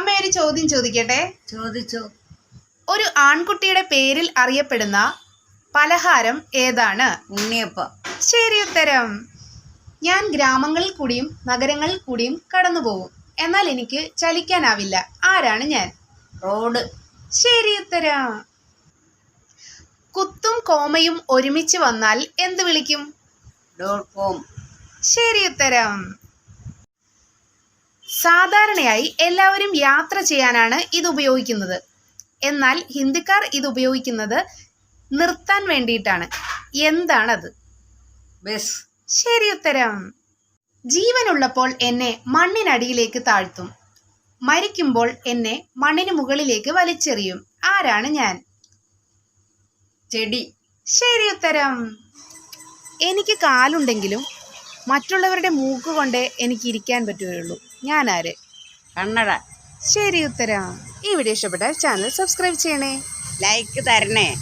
അമ്മ ഒരു ചോദ്യം ചോദിക്കട്ടെ? ചോദിച്ചോ. ഒരു ആൺകുട്ടിയുടെ പേരിൽ അറിയപ്പെടുന്ന പലഹാരം ഏതാണ്? ഉണ്ണിയപ്പം. ശരി ഉത്തരം. ഞാൻ ഗ്രാമങ്ങളിൽ കൂടിയും നഗരങ്ങളിൽ കൂടിയും കടന്നു പോകും. എന്നാൽ എനിക്ക് ചലിക്കാനാവില്ല. ആരാണ് ഞാൻ? റോഡ്. ശരി ഉത്തരം. കുത്തും കോമയും ഒരുമിച്ച് വന്നാൽ എന്ത് വിളിക്കും? Dot com. ശരി ഉത്തരം. സാധാരണയായി എല്ലാവരും യാത്ര ചെയ്യാനാണ് ഇത് ഉപയോഗിക്കുന്നത്. എന്നാൽ ഹിന്ദിക്കാർ ഇത് ഉപയോഗിക്കുന്നത് നിർത്താൻ വേണ്ടിയിട്ടാണ്. എന്താണത്? ബസ് ശരി ഉത്തരം. ജീവനുള്ളപ്പോൾ എന്നെ മണ്ണിനടിയിലേക്ക് താഴ്ത്തും. മരിക്കുമ്പോൾ എന്നെ മണ്ണിന് മുകളിലേക്ക് വലിച്ചെറിയും. ആരാണ് ഞാൻ? ചെടി. ശരി ഉത്തരം. എനിക്ക് കാലുണ്ടെങ്കിലും മറ്റുള്ളവരുടെ മൂക്ക് കൊണ്ടേ എനിക്ക് ഇരിക്കാൻ പറ്റുകയുള്ളൂ. ഞാനാര്? കണ്ണട. ശരി ഉത്തരം. ഈ വീഡിയോ ഇഷ്ടപ്പെട്ടാൽ ചാനൽ സബ്സ്ക്രൈബ് ചെയ്യണേ. ലൈക്ക് തരണേ.